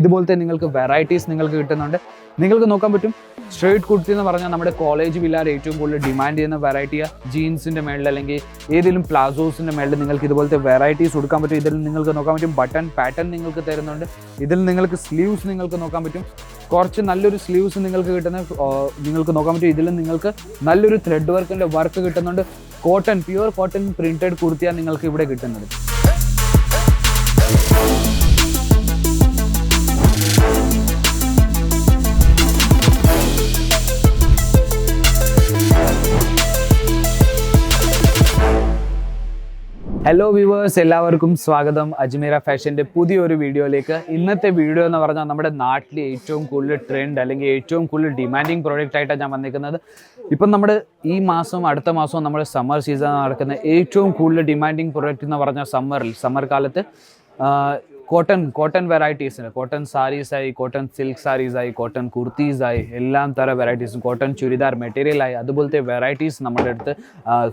ഇതുപോലത്തെ നിങ്ങൾക്ക് വെറൈറ്റീസ് നിങ്ങൾക്ക് കിട്ടുന്നുണ്ട്. നിങ്ങൾക്ക് നോക്കാൻ പറ്റും സ്ട്രേറ്റ് കുർത്തി എന്ന് പറഞ്ഞാൽ നമ്മുടെ കോളേജ് പിള്ളേർ ഏറ്റവും കൂടുതൽ ഡിമാൻഡ് ചെയ്യുന്ന വെറൈറ്റി ജീൻസിന്റെ മേളിൽ അല്ലെങ്കിൽ ഏതെങ്കിലും പ്ലാസോസിന്റെ മേളിൽ നിങ്ങൾക്ക് ഇതുപോലത്തെ വെറൈറ്റീസ് കൊടുക്കാൻ പറ്റും. ഇതിൽ നിങ്ങൾക്ക് നോക്കാൻ പറ്റും ബട്ടൺ പാറ്റേൺ നിങ്ങൾക്ക് തരുന്നുണ്ട്. ഇതിൽ നിങ്ങൾക്ക് സ്ലീവ്സ് നിങ്ങൾക്ക് നോക്കാൻ പറ്റും. കുറച്ച് നല്ലൊരു സ്ലീവ്സ് നിങ്ങൾക്ക് കിട്ടുന്ന നിങ്ങൾക്ക് നോക്കാൻ പറ്റും. ഇതിൽ നിങ്ങൾക്ക് നല്ലൊരു ത്രെഡ് വർക്കിന്റെ വർക്ക് കിട്ടുന്നുണ്ട്. കോട്ടൺ പ്യുവർ കോട്ടൺ പ്രിന്റഡ് കുർത്തിയാണ് നിങ്ങൾക്ക് ഇവിടെ കിട്ടുന്നത്. ഹലോ വ്യൂവേഴ്സ് എല്ലാവർക്കും സ്വാഗതം. അജ്മീറ ഫാഷന്റെ പുതിയൊരു വീഡിയോയിലേക്ക്. ഇന്നത്തെ വീഡിയോ എന്ന് പറഞ്ഞാൽ നമ്മുടെ നാട്ടിൽ ഏറ്റവും കൂടുതൽ ട്രെൻഡ് അല്ലെങ്കിൽ ഏറ്റവും കൂടുതൽ ഡിമാൻഡിങ് പ്രോഡക്റ്റ് ആയിട്ടാണ് ഞാൻ വന്നിരിക്കുന്നത്. ഇപ്പം നമ്മുടെ ഈ മാസവും അടുത്ത മാസവും നമ്മുടെ സമ്മർ സീസൺ നടക്കുന്ന ഏറ്റവും കൂടുതൽ ഡിമാൻഡിങ് പ്രോഡക്റ്റ് എന്ന് പറഞ്ഞാൽ സമ്മറിൽ സമ്മർ കാലത്ത് കോട്ടൺ കോട്ടൺ വെറൈറ്റീസിന് കോട്ടൺ സാരീസ് ആയി കോട്ടൺ സിൽക്ക് ആയി കോട്ടൺ കുർത്തീസ് ആയി എല്ലാം തരം വെറൈറ്റീസും കോട്ടൺ ചുരിദാർ മെറ്റീരിയൽ ആയി. അതുപോലത്തെ വെറൈറ്റീസ് നമ്മുടെ അടുത്ത്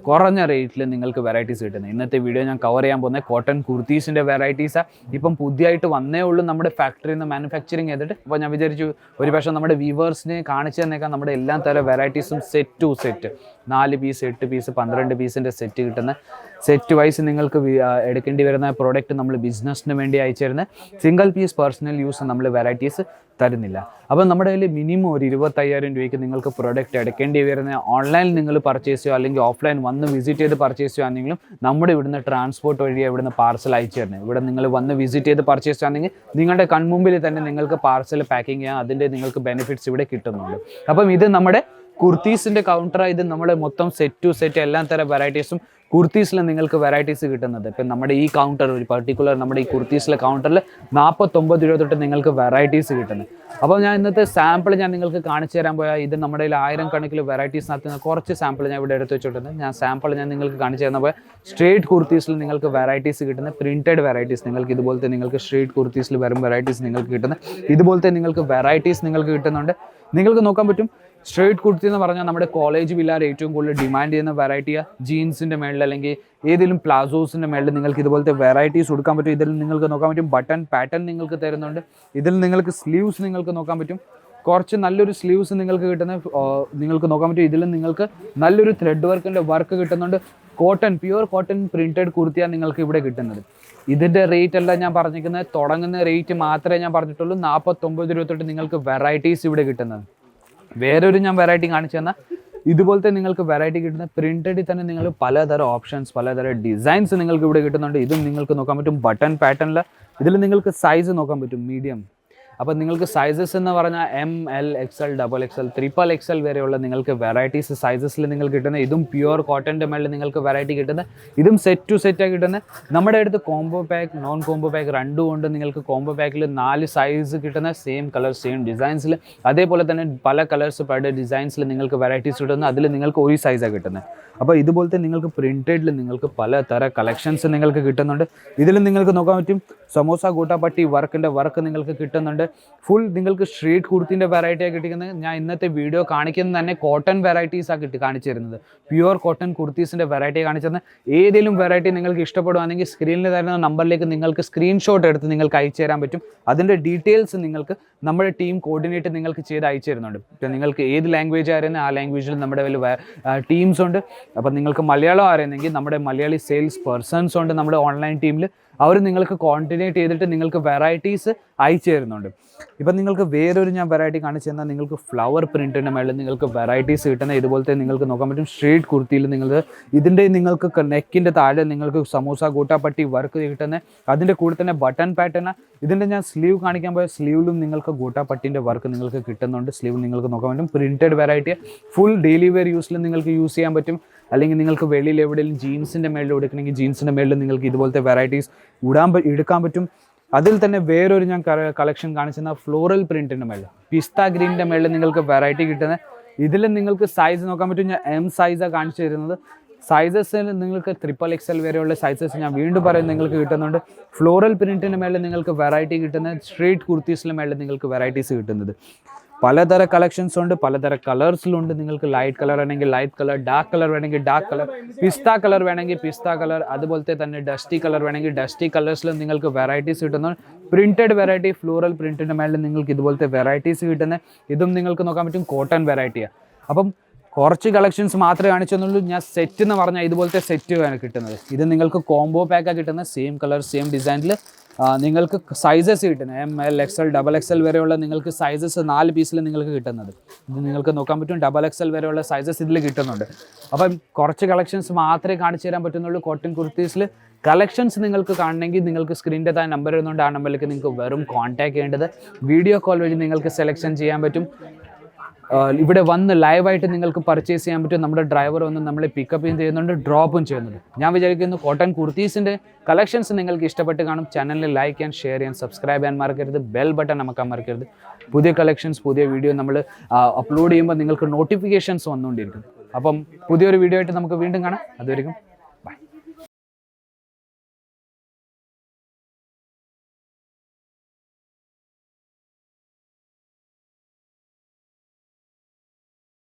കുറഞ്ഞ റേറ്റിൽ നിങ്ങൾക്ക് വെറൈറ്റീസ് കിട്ടുന്നത്. ഇന്നത്തെ വീഡിയോ ഞാൻ കവർ ചെയ്യാൻ പോകുന്നത് കോട്ടൺ കുർത്തീസിന്റെ വെറൈറ്റീസാണ് ഇപ്പം പുതിയതായിട്ട് വന്നേ ഉള്ളൂ നമ്മുടെ ഫാക്ടറിയിൽ നിന്ന് മാനുഫാക്ചറിങ് ചെയ്തിട്ട്. അപ്പോൾ ഞാൻ വിചാരിച്ചു ഒരു പക്ഷേ നമ്മുടെ വീവേഴ്സിനെ കാണിച്ചു തന്നേക്കാൾ നമ്മുടെ എല്ലാ തരം വെറൈറ്റീസും സെറ്റ് ടു സെറ്റ് നാല് പീസ് എട്ട് പീസ് പന്ത്രണ്ട് പീസിന്റെ സെറ്റ് കിട്ടുന്ന സെറ്റ് വൈസ് നിങ്ങൾക്ക് എടുക്കേണ്ടി വരുന്ന പ്രോഡക്റ്റ് നമ്മൾ ബിസിനസ്സിന് വേണ്ടി അയച്ചു തരുന്ന സിംഗിൾ പീസ് പേഴ്സണൽ യൂസ് നമ്മൾ വെറൈറ്റീസ് തരുന്നില്ല. അപ്പോൾ നമ്മുടെ കയ്യിൽ മിനിമം ഒരു ഇരുപത്തയ്യായിരം രൂപയ്ക്ക് നിങ്ങൾക്ക് പ്രോഡക്റ്റ് എടുക്കേണ്ടി വരുന്ന ഓൺലൈനിൽ നിങ്ങൾ പർച്ചേസ് ചെയ്യുക അല്ലെങ്കിൽ ഓഫ്ലൈൻ വന്ന് വിസിറ്റ് ചെയ്ത് പർച്ചേസ് ചെയ്യുകയാണെങ്കിലും നമ്മുടെ ഇവിടുന്ന് ട്രാൻസ്പോർട്ട് വഴി ഇവിടുന്ന് പാർസൽ അയച്ചു തരുന്നത്. ഇവിടെ നിങ്ങൾ വന്ന് വിസിറ്റ് ചെയ്ത് പർച്ചേസ് ചെയ്യുകയാണെങ്കിൽ നിങ്ങളുടെ കൺമുമ്പിൽ തന്നെ നിങ്ങൾക്ക് പാർസൽ പാക്കിംഗ് ചെയ്യാം അതിന്റെ നിങ്ങൾക്ക് ബെനിഫിറ്റ്സ് ഇവിടെ കിട്ടുന്നുണ്ട്. അപ്പം ഇത് നമ്മുടെ കുർത്തീസിന്റെ കൗണ്ടർ ഇത് നമ്മുടെ മൊത്തം സെറ്റ് ടു സെറ്റ് എല്ലാ തരം വെറൈറ്റീസും കുർത്തീസിൽ നിങ്ങൾക്ക് വെറൈറ്റീസ് കിട്ടുന്നത് ഇപ്പം നമ്മുടെ ഈ കൗണ്ടർ ഒരു പർട്ടിക്കുലർ നമ്മുടെ ഈ കുർത്തീസിലെ കൗണ്ടറിൽ നാൽപ്പത്തൊമ്പത് രൂപ തൊട്ട് നിങ്ങൾക്ക് വെറൈറ്റീസ് കിട്ടുന്നത് അപ്പോൾ ഞാൻ ഇന്നത്തെ സാമ്പിൾ ഞാൻ നിങ്ങൾക്ക് കാണിച്ചു തരാൻ പോയാൽ ഇത് നമ്മുടെ ആയിരം കണക്കിൽ വെറൈറ്റീസ് നടത്തുന്ന കുറച്ച് സാമ്പിൾ ഞാൻ ഇവിടെ എടുത്ത് വെച്ചിട്ടുണ്ട്. ഞാൻ സാമ്പിൾ ഞാൻ നിങ്ങൾക്ക് കാണിച്ചു തരുന്ന പോയാൽ സ്ട്രേറ്റ് കുർത്തീസിൽ നിങ്ങൾക്ക് വെറൈറ്റീസ് കിട്ടുന്ന. പ്രിന്റഡ് വെറൈറ്റീസ് നിങ്ങൾക്ക് ഇതുപോലത്തെ നിങ്ങൾക്ക് സ്ട്രേറ്റ് കുർത്തീസിൽ വരും വെറൈറ്റീസ് നിങ്ങൾക്ക് കിട്ടുന്നത് ഇതുപോലത്തെ നിങ്ങൾക്ക് വെറൈറ്റീസ് നിങ്ങൾക്ക് കിട്ടുന്നുണ്ട്. നിങ്ങൾക്ക് നോക്കാൻ പറ്റും സ്ട്രേറ്റ് കുർത്തി എന്ന് പറഞ്ഞാൽ നമ്മുടെ കോളേജ് പിള്ളേർ ഏറ്റവും കൂടുതൽ ഡിമാൻഡ് ചെയ്യുന്ന വെറൈറ്റിയാണ് ജീൻസിന്റെ മേളിൽ അല്ലെങ്കിൽ ഏതെങ്കിലും പ്ലാസോസിന്റെ മേളിൽ നിങ്ങൾക്ക് ഇതുപോലത്തെ വെറൈറ്റീസ് കൊടുക്കാൻ പറ്റും. ഇതിൽ നിങ്ങൾക്ക് നോക്കാൻ പറ്റും ബട്ടൺ പാറ്റേൺ നിങ്ങൾക്ക് തരുന്നുണ്ട്. ഇതിൽ നിങ്ങൾക്ക് സ്ലീവ്സ് നിങ്ങൾക്ക് നോക്കാൻ പറ്റും. കുറച്ച് നല്ലൊരു സ്ലീവ്സ് നിങ്ങൾക്ക് കിട്ടുന്ന നിങ്ങൾക്ക് നോക്കാൻ പറ്റും. ഇതിൽ നിങ്ങൾക്ക് നല്ലൊരു ത്രെഡ് വർക്കിന്റെ വർക്ക് കിട്ടുന്നുണ്ട്. കോട്ടൺ പ്യുവർ കോട്ടൺ പ്രിന്റഡ് കുർത്തിയാണ് നിങ്ങൾക്ക് ഇവിടെ കിട്ടുന്നത്. ഇതിന്റെ റേറ്റ് അല്ല ഞാൻ പറഞ്ഞിരിക്കുന്നത്. തുടങ്ങുന്ന റേറ്റ് മാത്രമേ ഞാൻ പറഞ്ഞിട്ടുള്ളൂ. നാൽപ്പത്തൊമ്പത് രൂപ തൊട്ട് നിങ്ങൾക്ക് വെറൈറ്റീസ് ഇവിടെ കിട്ടുന്നത്. വേറൊരു ഞാൻ വെറൈറ്റി കാണിച്ചു തന്നാൽ ഇതുപോലത്തെ നിങ്ങൾക്ക് വെറൈറ്റി കിട്ടുന്ന പ്രിന്റഡിൽ തന്നെ നിങ്ങൾ പലതരം ഓപ്ഷൻസ് പലതരം ഡിസൈൻസ് നിങ്ങൾക്ക് ഇവിടെ കിട്ടുന്നുണ്ട്. ഇതും നിങ്ങൾക്ക് നോക്കാൻ പറ്റും ബട്ടൺ പാറ്റേണിൽ ഇതിൽ നിങ്ങൾക്ക് സൈസ് നോക്കാൻ പറ്റും മീഡിയം അപ്പോൾ നിങ്ങൾക്ക് സൈസസ് എന്ന് പറഞ്ഞാൽ M L X L double X L X L വരെയുള്ള നിങ്ങൾക്ക് വെറൈറ്റീസ് സൈസസിൽ നിങ്ങൾക്ക് കിട്ടുന്ന ഇതും പ്യുവർ കോട്ടന്റെ മേളിൽ നിങ്ങൾക്ക് വെറൈറ്റി കിട്ടുന്ന ഇതും സെറ്റ് ടു സെറ്റാണ് കിട്ടുന്നത് നമ്മുടെ അടുത്ത് combo pack non combo pack രണ്ടും ഉണ്ട്. നിങ്ങൾക്ക് കോംബോ പാക്കിൽ നാല് സൈസ് കിട്ടുന്ന സെയിം കളർ സെയിം ഡിസൈൻസിൽ അതേപോലെ തന്നെ പല കളേഴ്സ് പല ഡിസൈൻസിൽ നിങ്ങൾക്ക് വെറൈറ്റീസ് കിട്ടുന്ന അതിൽ നിങ്ങൾക്ക് ഒരു സൈസാണ് കിട്ടുന്നത് അപ്പോൾ ഇതുപോലത്തെ നിങ്ങൾക്ക് പ്രിന്റഡിൽ നിങ്ങൾക്ക് പല തര കളക്ഷൻസ് നിങ്ങൾക്ക് കിട്ടുന്നുണ്ട്. ഇതിൽ നിങ്ങൾക്ക് നോക്കാൻ പറ്റും സമോസ ഗൂട്ടാപ്പട്ടി വർക്കിന്റെ വർക്ക് നിങ്ങൾക്ക് കിട്ടുന്നുണ്ട്. ഫുൾ നിങ്ങൾക്ക് സ്ട്രീറ്റ് കുർത്തിന്റെ വെറൈറ്റിയാണ് കിട്ടിക്കുന്നത്. ഞാൻ ഇന്നത്തെ വീഡിയോ കാണിക്കുന്ന തന്നെ കോട്ടൺ വെറൈറ്റീസാണ് കിട്ടി കാണിച്ചു തരുന്നത്. പ്യുവർ കോട്ടൺ കുർത്തീസിന്റെ വെറൈറ്റി കാണിച്ചു തരുന്നത്. ഏതെങ്കിലും വെറൈറ്റി നിങ്ങൾക്ക് ഇഷ്ടപ്പെടുവാണെങ്കിൽ സ്ക്രീനിൽ തരുന്ന നമ്പറിലേക്ക് നിങ്ങൾക്ക് സ്ക്രീൻഷോട്ട് എടുത്ത് നിങ്ങൾക്ക് അയച്ചു തരാൻ പറ്റും. അതിന്റെ ഡീറ്റെയിൽസ് നിങ്ങൾക്ക് നമ്മുടെ ടീം കോർഡിനേറ്റ് നിങ്ങൾക്ക് ചെയ്ത് അയച്ചു തരുന്നുണ്ട്. ഇപ്പം നിങ്ങൾക്ക് ഏത് ലാംഗ്വേജ് ആയിരുന്നു ആ ലാംഗ്വേജിൽ നമ്മുടെ വലിയ ടീംസ് ഉണ്ട്. അപ്പം നിങ്ങൾക്ക് മലയാളം അറിയുന്നെങ്കിൽ നമ്മുടെ മലയാളി സെയിൽസ് പേഴ്സൺസ് ഉണ്ട് നമ്മുടെ ഓൺലൈൻ ടീമിൽ അവർ നിങ്ങൾക്ക് കോണ്ടിനേറ്റ് ചെയ്തിട്ട് നിങ്ങൾക്ക് വെറൈറ്റീസ് അയച്ചു തരുന്നുണ്ട് ഇപ്പം നിങ്ങൾക്ക് വേറൊരു ഞാൻ വെറൈറ്റി കാണിച്ചു തന്നാൽ നിങ്ങൾക്ക് ഫ്ലവർ പ്രിന്റിന്റെ മേളിൽ നിങ്ങൾക്ക് വെറൈറ്റീസ് കിട്ടുന്ന ഇതുപോലത്തെ നിങ്ങൾക്ക് നോക്കാൻ പറ്റും. സ്ട്രീറ്റ് കുർത്തിയിൽ നിങ്ങൾ ഇതിന്റെ നിങ്ങൾക്ക് നെക്കിന്റെ താഴെ നിങ്ങൾക്ക് സമൂസ കൂട്ടാപ്പട്ടി വർക്ക് കിട്ടുന്ന അതിന്റെ കൂടെ തന്നെ ബട്ടൺ പാറ്റേൺ ഇതിന്റെ ഞാൻ സ്ലീവ് കാണിക്കാൻ പോയ സ്ലീവിലും നിങ്ങൾക്ക് ഗൂട്ടാപ്പട്ടിന്റെ വർക്ക് നിങ്ങൾക്ക് കിട്ടുന്നുണ്ട്. സ്ലീവ് നിങ്ങൾക്ക് നോക്കാൻ പറ്റും. Printed variety full daily wear യൂസിൽ നിങ്ങൾക്ക് യൂസ് ചെയ്യാൻ പറ്റും. അല്ലെങ്കിൽ നിങ്ങൾക്ക് വെളിയിൽ എവിടെയെങ്കിലും ജീൻസിന്റെ മേളിൽ എടുക്കണമെങ്കിൽ ജീൻസിന്റെ മേളിൽ നിങ്ങൾക്ക് ഇതുപോലത്തെ വെറൈറ്റീസ് ഇടാൻ എടുക്കാൻ പറ്റും. അതിൽ തന്നെ വേറൊരു ഞാൻ കളക്ഷൻ കാണിച്ചിരുന്ന ഫ്ലോറൽ പ്രിന്റിന്റെ മേളിൽ. പിസ്ത ഗ്രീനിന്റെ മേളിൽ നിങ്ങൾക്ക് വെറൈറ്റി കിട്ടുന്നത് ഇതിൽ നിങ്ങൾക്ക് സൈസ് നോക്കാൻ പറ്റും. ഞാൻ എം സൈസാണ് കാണിച്ചു തരുന്നത്. സൈസസിൽ നിങ്ങൾക്ക് ട്രിപ്പിൾ എക്സൽ വരെയുള്ള സൈസസ് ഞാൻ വീണ്ടും പറയും നിങ്ങൾക്ക് കിട്ടുന്നുണ്ട്. ഫ്ലോറൽ പ്രിന്റിന്റെ മേളിൽ നിങ്ങൾക്ക് വെറൈറ്റി കിട്ടുന്നത് സ്ട്രീറ്റ് കുർത്തീസിന്റെ മേളിൽ നിങ്ങൾക്ക് വെറൈറ്റീസ് കിട്ടുന്നത്. പലതര കളക്ഷൻസ് ഉണ്ട് പലതര കളേഴ്സിലുണ്ട് നിങ്ങൾക്ക് ലൈറ്റ് കളർ വേണമെങ്കിൽ ലൈറ്റ് കളർ ഡാർക്ക് കളർ വേണമെങ്കിൽ ഡാർക്ക് കളർ പിസ്ത കളർ വേണമെങ്കിൽ പിസ്ത കളർ അതുപോലത്തെ തന്നെ ഡസ്റ്റി കളർ വേണമെങ്കിൽ ഡസ്റ്റി കളേഴ്സിലും നിങ്ങൾക്ക് വെറൈറ്റീസ് കിട്ടുന്നുണ്ട് പ്രിന്റഡ് വെറൈറ്റി ഫ്ലോറൽ പ്രിന്റിന്റെ മേളിൽ നിങ്ങൾക്ക് ഇതുപോലത്തെ വെറൈറ്റീസ് കിട്ടുന്നത് ഇതും നിങ്ങൾക്ക് നോക്കാൻ പറ്റും കോട്ടൺ വെറൈറ്റിയാണ് അപ്പം കുറച്ച് കളക്ഷൻസ് മാത്രമേ കാണിച്ചെന്നുള്ളൂ ഞാൻ സെറ്റ് എന്ന് പറഞ്ഞാൽ ഇതുപോലത്തെ സെറ്റ് കിട്ടുന്നത്. ഇത് നിങ്ങൾക്ക് കോംബോ പാക്കാണ് കിട്ടുന്നത് സെയിം കളർ സെയിം ഡിസൈനിൽ നിങ്ങൾക്ക് സൈസസ് കിട്ടുന്നത് M L X L double X L വരെയുള്ള നിങ്ങൾക്ക് സൈസസ് നാല് പീസിൽ നിങ്ങൾക്ക് കിട്ടുന്നത്. നിങ്ങൾക്ക് നോക്കാൻ പറ്റും. ഡബിൾ എക്സ് എൽ വരെയുള്ള സൈസസ് ഇതിൽ കിട്ടുന്നുണ്ട്. അപ്പം കുറച്ച് കളക്ഷൻസ് മാത്രമേ കാണിച്ചു തരാൻ പറ്റുന്നുള്ളൂ. കോട്ടൺ കുർത്തീസിൽ കളക്ഷൻസ് നിങ്ങൾക്ക് കാണണമെങ്കിൽ നിങ്ങൾക്ക് സ്ക്രീനിന്റെ താഴെ നമ്പർ വരുന്നുണ്ട് ആ നമ്പറിലേക്ക് നിങ്ങൾക്ക് വെറും കോൺടാക്ട് ചെയ്യേണ്ടത്. വീഡിയോ കോൾ വഴി നിങ്ങൾക്ക് സെലക്ഷൻ ചെയ്യാൻ പറ്റും. ഇവിടെ വന്ന് ലൈവായിട്ട് നിങ്ങൾക്ക് പർച്ചേസ് ചെയ്യാൻ പറ്റും. നമ്മുടെ ഡ്രൈവർ വന്ന് നമ്മളെ പിക്കപ്പ് ചെയ്യുന്നുണ്ട് ഡ്രോപ്പും ചെയ്യുന്നുണ്ട്. ഞാൻ വിചാരിക്കുന്നു കോട്ടൺ കുർത്തീസിന്റെ കളക്ഷൻസ് നിങ്ങൾക്ക് ഇഷ്ടപ്പെട്ട് കാണും. ചാനലിൽ ലൈക്ക് ആൻഡ് ഷെയർ ചെയ്യാൻ സബ്സ്ക്രൈബ് ചെയ്യാൻ മറക്കരുത്. ബെൽ ബട്ടൺ നമുക്ക് മറക്കരുത്. പുതിയ കളക്ഷൻസ് പുതിയ വീഡിയോ നമ്മൾ അപ്ലോഡ് ചെയ്യുമ്പോൾ നിങ്ങൾക്ക് നോട്ടിഫിക്കേഷൻസ് വന്നുകൊണ്ടിരിക്കും. അപ്പം പുതിയൊരു വീഡിയോ ആയിട്ട് നമുക്ക് വീണ്ടും കാണാം. അതുവരെയും